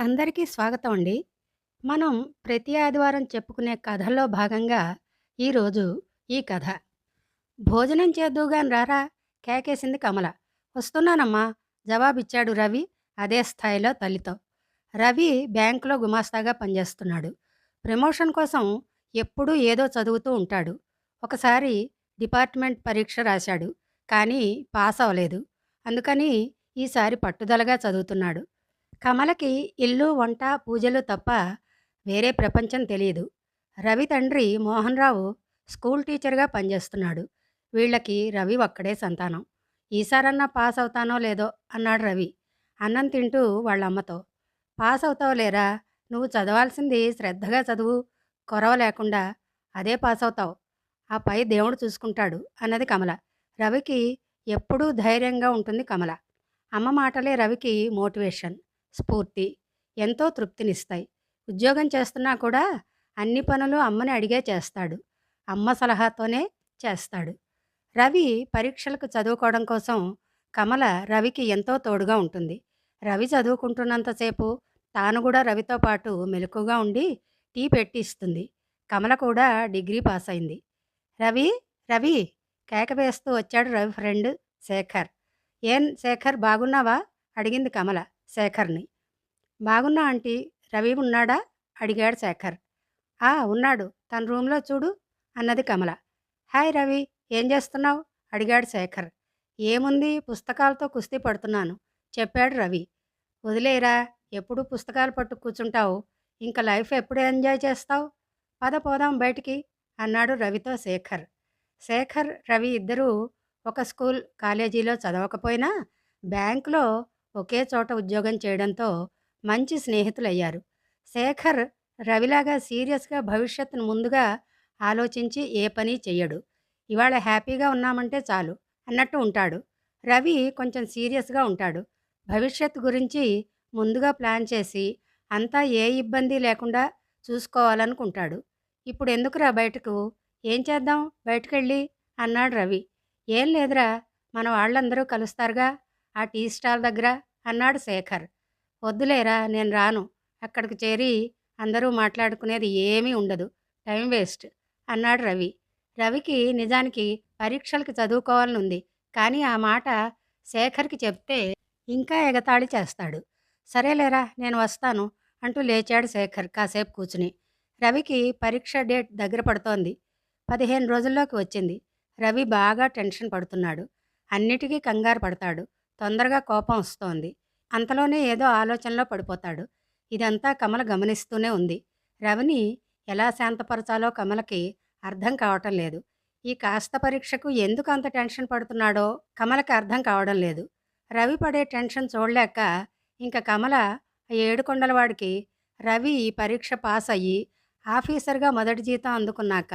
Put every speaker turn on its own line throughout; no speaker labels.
అందరికీ స్వాగతం అండి. మనం ప్రతి ఆదివారం చెప్పుకునే కథల్లో భాగంగా ఈరోజు ఈ కథ. భోజనం చేద్దువుగాని రారా కేకేసింది కమల. వస్తున్నానమ్మా జవాబిచ్చాడు రవి అదే స్థాయిలో తల్లితో. రవి బ్యాంకులో గుమాస్తాగా పనిచేస్తున్నాడు. ప్రమోషన్ కోసం ఎప్పుడూ ఏదో చదువుతూ ఉంటాడు. ఒకసారి డిపార్ట్మెంట్ పరీక్ష రాశాడు. కానీ పాస్ అవ్వలేదు. అందుకని ఈసారి పట్టుదలగా చదువుతున్నాడు. కమలకి ఇల్లు, వంట, పూజలు తప్ప వేరే ప్రపంచం తెలియదు రవి తండ్రి మోహన్ రావు స్కూల్ టీచర్‌గా పనిచేస్తున్నాడు. వీళ్ళకి రవి ఒక్కడే సంతానం. ఈసారన్నా పాస్ అవుతానో లేదో అన్నాడు రవి. అన్నం తింటూ వాళ్ళమ్మతో. పాస్ అవుతావులేరా నువ్వు చదవాల్సింది శ్రద్ధగా చదువు. కొరవ లేకుండా. అదే పాస్ అవుతావు. ఆ పై దేవుడు చూసుకుంటాడు అన్నది కమల. రవికి ఎప్పుడూ ధైర్యంగా ఉంటుంది కమల. అమ్మ మాటలే రవికి మోటివేషన్, స్ఫూర్తి. ఎంతో తృప్తినిస్తాయి. ఉద్యోగం చేస్తున్నా కూడా అన్ని పనులు అమ్మని అడిగే చేస్తాడు. అమ్మ సలహాతోనే చేస్తాడు. రవి పరీక్షలకు చదువుకోవడం కోసం కమల రవికి ఎంతో తోడుగా ఉంటుంది. రవి చదువుకుంటున్నంతసేపు తాను కూడా రవితో పాటు మెలకుగా ఉండి టీ పెట్టి ఇస్తుంది. కమల కూడా డిగ్రీ పాస్ అయింది. రవి రవి కేక వేస్తూ వచ్చాడు రవి ఫ్రెండ్ శేఖర్. ఏం శేఖర్ బాగున్నావా? అడిగింది కమల శేఖర్‌ని. బాగున్నా ఆంటీ. రవి ఉన్నాడా? అడిగాడు శేఖర్. ఆ! ఉన్నాడు. తన రూమ్‌లో చూడు అన్నది కమల. హాయ్ రవి ఏం చేస్తున్నావు? అడిగాడు శేఖర్. ఏముంది పుస్తకాలతో కుస్తీ పడుతున్నాను చెప్పాడు రవి. వదిలేయరా ఎప్పుడు పుస్తకాలు పట్టు కూర్చుంటావు. ఇంకా లైఫ్ ఎప్పుడు ఎంజాయ్ చేస్తావు? పద పోదాం బయటికి అన్నాడు రవితో శేఖర్. శేఖర్, రవి ఇద్దరూ ఒక స్కూల్, కాలేజీలో చదవకపోయినా బ్యాంకులో ఒకే చోట ఉద్యోగం చేయడంతో మంచి స్నేహితులయ్యారు. శేఖర్ రవిలాగా సీరియస్‌గా భవిష్యత్తును ముందుగా ఆలోచించి ఏ పని చెయ్యడు. ఇవాళ హ్యాపీగా ఉన్నామంటే చాలు అన్నట్టు ఉంటాడు. రవి కొంచెం సీరియస్‌గా ఉంటాడు. భవిష్యత్తు గురించి ముందుగా ప్లాన్ చేసి అంతా ఏ ఇబ్బంది లేకుండా చూసుకోవాలనుకుంటాడు. ఇప్పుడు ఎందుకురా బయటకు? ఏం చేద్దాం బయటకెళ్ళి? అన్నాడు రవి. ఏం లేదురా మన వాళ్ళందరూ కలుస్తారుగా ఆ టీ స్టాల్ దగ్గర అన్నాడు శేఖర్. వద్దులేరా నేను రాను. అక్కడికి చేరి అందరూ మాట్లాడుకునేది ఏమీ ఉండదు. టైం వేస్ట్ అన్నాడు రవి. రవికి నిజానికి పరీక్షలకి చదువుకోవాలనుంది. కానీ ఆ మాట శేఖర్‌కి చెప్తే ఇంకా ఎగతాళి చేస్తాడు. సరేలేరా నేను వస్తాను అంటూ లేచాడు శేఖర్ కాసేపు కూర్చుని. రవికి పరీక్ష డేట్ దగ్గర పడుతోంది. 15 రోజుల్లోకి వచ్చింది. రవి బాగా టెన్షన్ పడుతున్నాడు. అన్నిటికీ కంగారు పడతాడు. తొందరగా కోపం వస్తోంది. అంతలోనే ఏదో ఆలోచనలో పడిపోతాడు. ఇదంతా కమల గమనిస్తూనే ఉంది. రవిని ఎలా శాంతపరచాలో కమలకి అర్థం కావటం లేదు. ఈ కాస్త పరీక్షకు ఎందుకు అంత టెన్షన్ పడుతున్నాడో కమలకి అర్థం కావడం లేదు. రవి పడే టెన్షన్ చూడలేక ఇంక కమల ఏడుకొండలవాడికి రవి ఈ పరీక్ష పాస్ అయ్యి ఆఫీసర్‌గా మొదటి జీతం అందుకున్నాక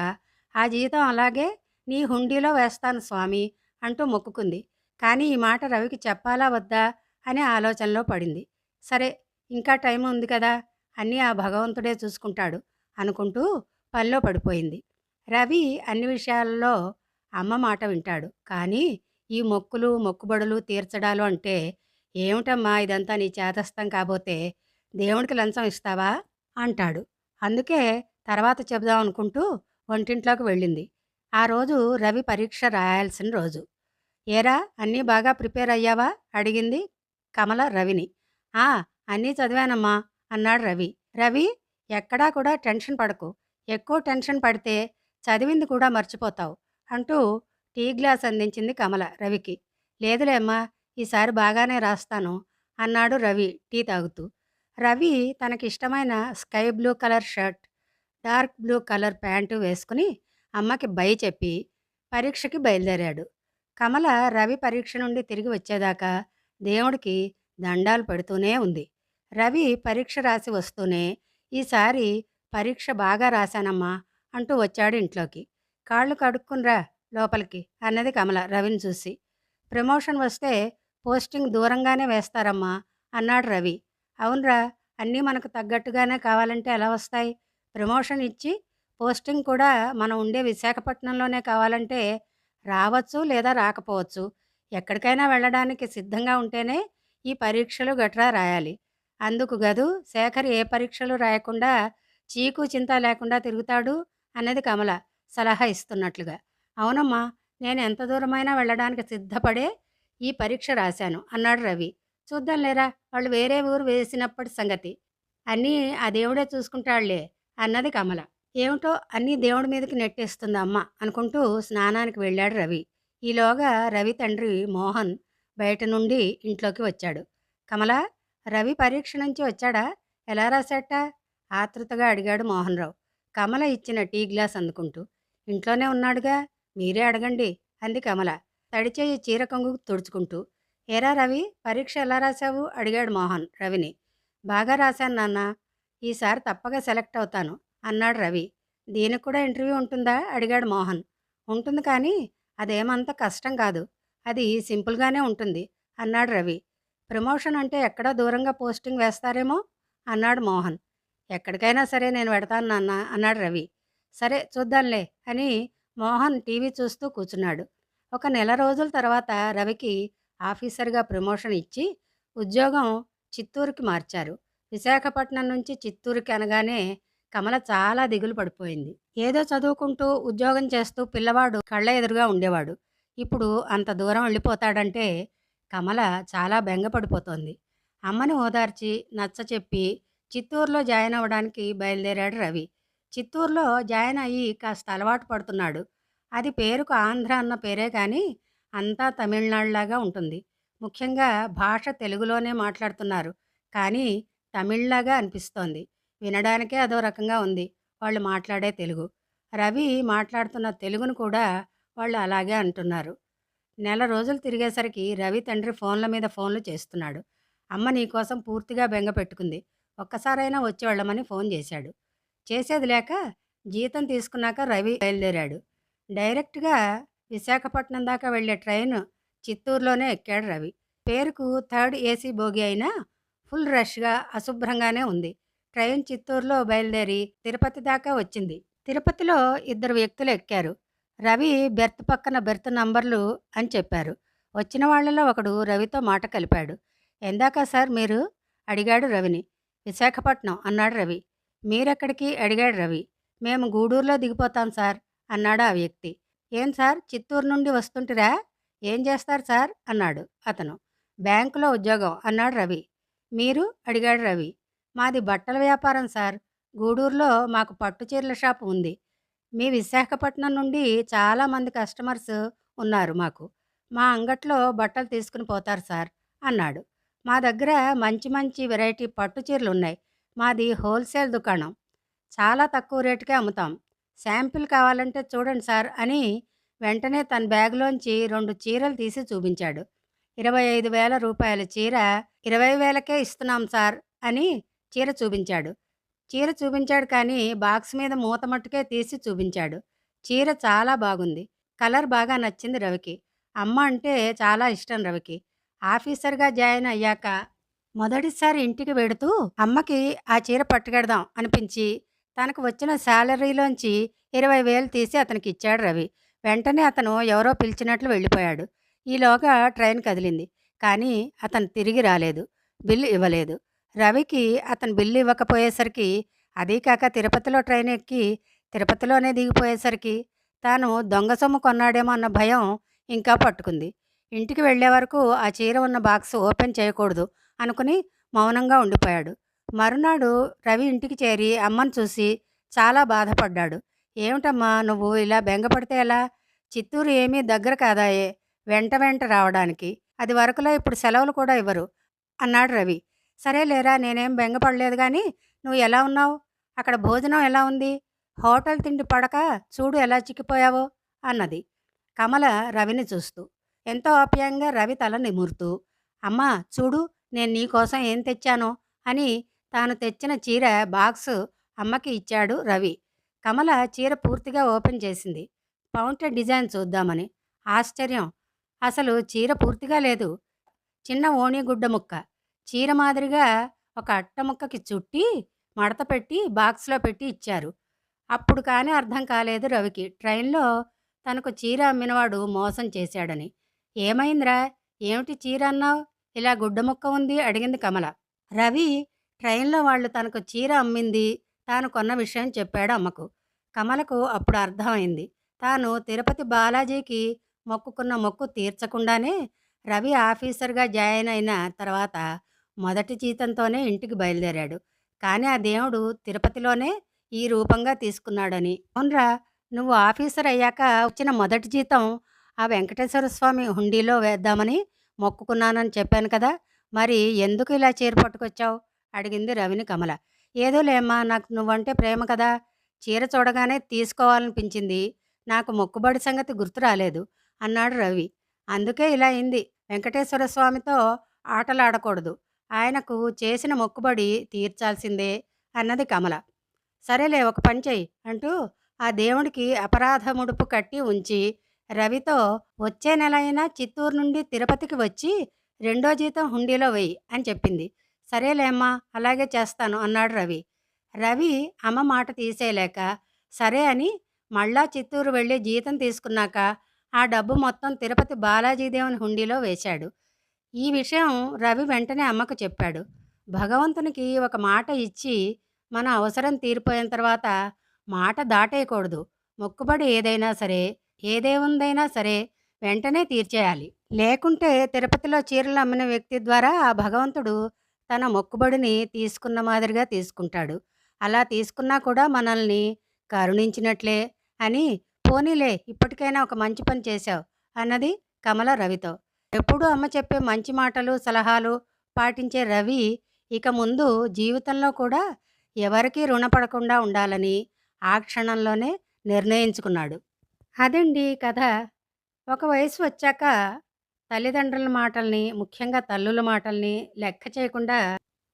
ఆ జీతం అలాగే నీ హుండీలో వేస్తాను స్వామి అంటూ మొక్కుకుంది. కానీ ఈ మాట రవికి చెప్పాలా వద్దా అనే ఆలోచనలో పడింది. సరే ఇంకా టైం ఉంది కదా! అన్నీ ఆ భగవంతుడే చూసుకుంటాడు అనుకుంటూ పనిలో పడిపోయింది. రవి అన్ని విషయాలలో అమ్మ మాట వింటాడు. కానీ ఈ మొక్కులు, మొక్కుబడులు తీర్చడాలు అంటే ఏమిటమ్మా ఇదంతా నీ చేతస్థం కాబోతే దేవుడికి లంచం ఇస్తావా? అంటాడు. అందుకే తర్వాత చెబుదాం అనుకుంటూ వంటింట్లోకి వెళ్ళింది. ఆ రోజు రవి పరీక్ష రాయాల్సిన రోజు. ఏరా అన్నీ బాగా ప్రిపేర్ అయ్యావా? అడిగింది కమల రవిని. ఆ! అన్నీ చదివానమ్మా అన్నాడు రవి. రవి ఎక్కడా కూడా టెన్షన్ పడకు. ఎక్కువ టెన్షన్ పడితే చదివింది కూడా మర్చిపోతావు అంటూ టీ గ్లాస్ అందించింది కమల రవికి. లేదులేమ్మా ఈసారి బాగానే రాస్తాను అన్నాడు రవి టీ తాగుతూ. రవి తనకిష్టమైన sky blue colour shirt, dark blue colour pant వేసుకుని అమ్మకి బై చెప్పి పరీక్షకి బయలుదేరాడు. కమల రవి పరీక్ష నుండి తిరిగి వచ్చేదాకా దేవుడికి దండాలు పెడుతూనే ఉంది. రవి పరీక్ష రాసి వస్తూనే ఈసారి పరీక్ష బాగా రాశానమ్మా అంటూ వచ్చాడు ఇంట్లోకి. కాళ్ళు కడుక్కునిరా లోపలికి అన్నది కమల రవిని చూసి. ప్రమోషన్ వస్తే పోస్టింగ్ దూరంగానే వేస్తారమ్మా అన్నాడు రవి. అవునురా అన్నీ మనకు తగ్గట్టుగానే కావాలంటే ఎలా వస్తాయి? ప్రమోషన్ ఇచ్చి పోస్టింగ్ కూడా మనం ఉండే విశాఖపట్నంలోనే కావాలంటే రావచ్చు లేదా రాకపోవచ్చు. ఎక్కడికైనా వెళ్ళడానికి సిద్ధంగా ఉంటేనే ఈ పరీక్షలు గట్రా రాయాలి. అందుకు గదు శేఖర్ ఏ పరీక్షలు రాయకుండా చీకు చింత లేకుండా తిరుగుతాడు అన్నది కమల సలహా ఇస్తున్నట్లుగా అవునమ్మా నేను ఎంత దూరమైనా వెళ్ళడానికి సిద్ధపడే ఈ పరీక్ష రాశాను అన్నాడు రవి చూద్దాం లేరా వాళ్ళు వేరే ఊరు వేసినప్పటి సంగతి అన్నీ ఆ దేవుడే చూసుకుంటాడులే అన్నది కమల ఏమిటో అన్నీ దేవుడి మీదకి నెట్టేస్తుంది అమ్మ అనుకుంటూ స్నానానికి వెళ్ళాడు రవి. ఈలోగా రవి తండ్రి మోహన్ బయట నుండి ఇంట్లోకి వచ్చాడు. కమల రవి పరీక్ష నుంచి వచ్చాడా? ఎలా రాశాట? ఆతృతగా అడిగాడు మోహన్ రావు కమల ఇచ్చిన టీ గ్లాస్ అందుకుంటూ ఇంట్లోనే ఉన్నాడుగా మీరే అడగండి. అంది కమల. తడిచేయి చీర కొంగు తుడుచుకుంటూ ఏరా రవి పరీక్ష ఎలా రాశావు? అడిగాడు మోహన్ రవిని. బాగా రాశాను నాన్న ఈసారి తప్పగా సెలెక్ట్ అవుతాను. అన్నాడు రవి. దీనికి కూడా ఇంటర్వ్యూ ఉంటుందా? అడిగాడు మోహన్. ఉంటుంది కానీ అదేమంత కష్టం కాదు. అది సింపుల్గానే ఉంటుంది అన్నాడు రవి. ప్రమోషన్ అంటే ఎక్కడో దూరంగా పోస్టింగ్ వేస్తారేమో? అన్నాడు మోహన్. ఎక్కడికైనా సరే నేను పెడతాను నాన్న అన్నాడు రవి. సరే చూద్దాంలే అని మోహన్ టీవీ చూస్తూ కూర్చున్నాడు. ఒక నెల రోజుల తర్వాత రవికి ఆఫీసర్గా ప్రమోషన్ ఇచ్చి ఉద్యోగం చిత్తూరుకి మార్చారు. విశాఖపట్నం నుంచి చిత్తూరుకి అనగానే కమల చాలా దిగులు పడిపోయింది. ఏదో చదువుకుంటూ ఉద్యోగం చేస్తూ పిల్లవాడు కళ్ళ ఎదురుగా ఉండేవాడు. ఇప్పుడు అంత దూరం వెళ్ళిపోతాడంటే కమల చాలా బెంగపడిపోతోంది అమ్మని ఓదార్చి నచ్చ చెప్పి చిత్తూరులో జాయిన్ అవ్వడానికి బయలుదేరాడు రవి. చిత్తూరులో జాయిన్ అయ్యి కాస్త అలవాటు పడుతున్నాడు. అది పేరుకు ఆంధ్ర అన్న పేరే కానీ అంతా తమిళనాడులాగా ఉంటుంది. ముఖ్యంగా భాష తెలుగులోనే మాట్లాడుతున్నారు. కానీ తమిళ్ళాగా అనిపిస్తోంది. వినడానికే అదో రకంగా ఉంది. వాళ్ళు మాట్లాడే తెలుగు. రవి మాట్లాడుతున్న తెలుగును కూడా వాళ్ళు అలాగే అంటున్నారు. నెల రోజులు తిరిగేసరికి రవి తండ్రి ఫోన్ల మీద ఫోన్లు చేస్తున్నాడు. అమ్మ నీకోసం పూర్తిగా బెంగ పెట్టుకుంది. ఒక్కసారైనా వచ్చి వెళ్ళమని ఫోన్ చేశాడు. చేసేది లేక జీతం తీసుకున్నాక రవి బయలుదేరాడు. డైరెక్ట్గా విశాఖపట్నం దాకా వెళ్ళే ట్రైన్ చిత్తూరులోనే ఎక్కాడు రవి. పేరుకు థర్డ్ ఏసీ బోగి అయినా ఫుల్ రష్గా అశుభ్రంగానే ఉంది. ట్రైన్ చిత్తూరులో బయలుదేరి తిరుపతి దాకా వచ్చింది. తిరుపతిలో ఇద్దరు వ్యక్తులు ఎక్కారు. రవి బెర్త్ పక్కన బెర్త్ నంబర్లు అని చెప్పారు. వచ్చిన వాళ్ళలో ఒకడు రవితో మాట కలిపాడు. ఎందాక సార్ మీరు? అడిగాడు రవిని. విశాఖపట్నం అన్నాడు రవి. మీరెక్కడికి? అడిగాడు రవి. మేము గూడూరులో దిగిపోతాం సార్ అన్నాడు ఆ వ్యక్తి. ఏం సార్? చిత్తూరు నుండి వస్తుంటిరా? ఏం చేస్తారు సార్? అన్నాడు అతను. బ్యాంకులో ఉద్యోగం అన్నాడు రవి. మీరు? అడిగాడు రవి. మాది బట్టల వ్యాపారం సార్. గూడూరులో మాకు పట్టు చీరల షాపు ఉంది. మీ విశాఖపట్నం నుండి చాలామంది కస్టమర్స్ ఉన్నారు మాకు. మా అంగట్లో బట్టలు తీసుకుని పోతారు సార్ అన్నాడు. మా దగ్గర మంచి మంచి వెరైటీ పట్టు చీరలు ఉన్నాయి. మాది హోల్సేల్ దుకాణం. చాలా తక్కువ రేటుకే అమ్ముతాం. శాంపిల్ కావాలంటే చూడండి సార్ అని వెంటనే తన బ్యాగ్లోంచి రెండు చీరలు తీసి చూపించాడు. ఇరవై ఐదు వేల రూపాయల చీర ఇరవై వేలకే ఇస్తున్నాం సార్ అని చీర చూపించాడు. చీర చూపించాడు కానీ బాక్స్ మీద మూత మట్టుకే తీసి చూపించాడు. చీర చాలా బాగుంది. కలర్ బాగా నచ్చింది రవికి. అమ్మ అంటే చాలా ఇష్టం రవికి. ఆఫీసర్గా జాయిన్ అయ్యాక మొదటిసారి ఇంటికి వెడుతూ అమ్మకి ఆ చీర పట్టుకెడదాం అనిపించి తనకు వచ్చిన శాలరీలోంచి ఇరవై వేలు తీసి అతనికి ఇచ్చాడు రవి. వెంటనే అతను ఎవరో పిలిచినట్లు వెళ్ళిపోయాడు. ఈలోగా ట్రైన్ కదిలింది. కానీ అతను తిరిగి రాలేదు. బిల్లు ఇవ్వలేదు. రవికి అతను బిల్లు ఇవ్వకపోయేసరికి అదీ కాక తిరుపతిలో ట్రైన్ ఎక్కి తిరుపతిలోనే దిగిపోయేసరికి తాను దొంగ సొమ్ము కొన్నాడేమో అన్న భయం ఇంకా పట్టుకుంది. ఇంటికి వెళ్ళే వరకు ఆ చీర ఉన్న బాక్స్ ఓపెన్ చేయకూడదు అనుకుని మౌనంగా ఉండిపోయాడు. మరునాడు రవి ఇంటికి చేరి అమ్మను చూసి చాలా బాధపడ్డాడు. ఏమిటమ్మా నువ్వు ఇలా బెంగపడితే ఎలా? చిత్తూరు ఏమీ దగ్గర కాదాయే వెంట వెంట రావడానికి. అది వరకులో ఇప్పుడు సెలవులు కూడా ఇవ్వరు అన్నాడు రవి. సరే లేరా నేనేం బెంగపడలేదు కానీ నువ్వు ఎలా ఉన్నావు? అక్కడ భోజనం ఎలా ఉంది? హోటల్ తిండి పడక చూడు ఎలా చిక్కిపోయావో అన్నది. కమల రవిని చూస్తూ. ఎంతో ఆప్యాయంగా రవి తల నిమురుతూ అమ్మా చూడు నేను నీకోసం ఏం తెచ్చానో అని తాను తెచ్చిన చీర బాక్స్ అమ్మకి ఇచ్చాడు రవి. కమల చీర పూర్తిగా ఓపెన్ చేసింది. పౌంటెడ్ డిజైన్ చూద్దామని. ఆశ్చర్యం. అసలు చీర పూర్తిగా లేదు. చిన్న ఓణి గుడ్డ ముక్క. చీర మాదిరిగా ఒక అట్ట ముక్కకి చుట్టి మడత పెట్టి బాక్స్లో పెట్టి ఇచ్చారు. అప్పుడు కానీ అర్థం కాలేదు రవికి. ట్రైన్లో తనకు చీర అమ్మినవాడు మోసం చేశాడని. ఏమైందిరా? ఏమిటి చీర అన్నావు? ఇలా గుడ్డ ముక్క ఉంది అడిగింది కమల. రవి ట్రైన్‌లో వాళ్ళు తనకు చీర అమ్మింది, తాను కొన్న విషయం చెప్పాడు అమ్మకు. కమలకు అప్పుడు అర్థమైంది. తాను తిరుపతి బాలాజీకి మొక్కుకున్న మొక్కు తీర్చకుండానే రవి ఆఫీసర్‌గా జాయిన్ అయిన తర్వాత మొదటి జీతంతోనే ఇంటికి బయలుదేరాడు. కానీ ఆ దేవుడు తిరుపతిలోనే ఈ రూపంగా తీసుకున్నాడని. అవునరా నువ్వు ఆఫీసర్ అయ్యాక వచ్చిన మొదటి జీతం ఆ వెంకటేశ్వర స్వామి హుండీలో వేద్దామని మొక్కుకున్నానని చెప్పాను కదా! మరి ఎందుకు ఇలా చీర పట్టుకొచ్చావు? అడిగింది రవిని కమల. ఏదో లేమ్మా నాకు నువ్వంటే ప్రేమ కదా! చీర చూడగానే తీసుకోవాలనిపించింది. నాకు మొక్కుబడి సంగతి గుర్తు రాలేదు అన్నాడు రవి. అందుకే ఇలా అయింది. వెంకటేశ్వర స్వామితో ఆటలాడకూడదు. ఆయనకు చేసిన మొక్కుబడి తీర్చాల్సిందే అన్నది కమల. సరేలే ఒక పని చెయ్యి అంటూ ఆ దేవుడికి అపరాధ ముడుపు కట్టి ఉంచి రవితో వచ్చే నెల అయినా చిత్తూరు నుండి తిరుపతికి వచ్చి రెండో జీతం హుండీలో వెయ్యి అని చెప్పింది. సరేలే అమ్మా అలాగే చేస్తాను అన్నాడు రవి. రవి అమ్మ మాట తీసేయలేక సరే అని మళ్ళా చిత్తూరు వెళ్ళి జీతం తీసుకున్నాక ఆ డబ్బు మొత్తం తిరుపతి బాలాజీ దేవుని హుండీలో వేశాడు. ఈ విషయం రవి వెంటనే అమ్మకు చెప్పాడు. భగవంతునికి ఒక మాట ఇచ్చి మన అవసరం తీరిపోయిన తర్వాత మాట దాటేయకూడదు. మొక్కుబడి ఏదైనా సరే, ఏదే ఉందైనా సరే వెంటనే తీర్చేయాలి. లేకుంటే తిరుపతిలో చీరలు అమ్మిన వ్యక్తి ద్వారా ఆ భగవంతుడు తన మొక్కుబడిని తీసుకున్న మాదిరిగా తీసుకుంటాడు. అలా తీసుకున్నా కూడా మనల్ని కరుణించినట్లే అని పోనీలే ఇప్పటికైనా ఒక మంచి పని చేశావు అన్నది కమల రవితో. ఎప్పుడూ అమ్మ చెప్పే మంచి మాటలు, సలహాలు పాటించే రవి ఇక ముందు జీవితంలో కూడా ఎవరికీ రుణపడకుండా ఉండాలని ఆ క్షణంలోనే నిర్ణయించుకున్నాడు. అదండి కథ. ఒక వయసు వచ్చాక తల్లిదండ్రుల మాటల్ని, ముఖ్యంగా తల్లుల మాటల్ని లెక్క చేయకుండా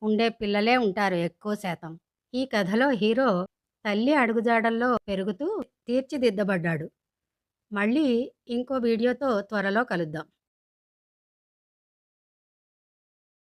ఉండే పిల్లలే ఉంటారు ఎక్కువ శాతం. ఈ కథలో హీరో తల్లి అడుగుజాడల్లో పెరుగుతూ తీర్చిదిద్దబడ్డాడు. మళ్ళీ ఇంకో వీడియోతో త్వరలో కలుద్దాం.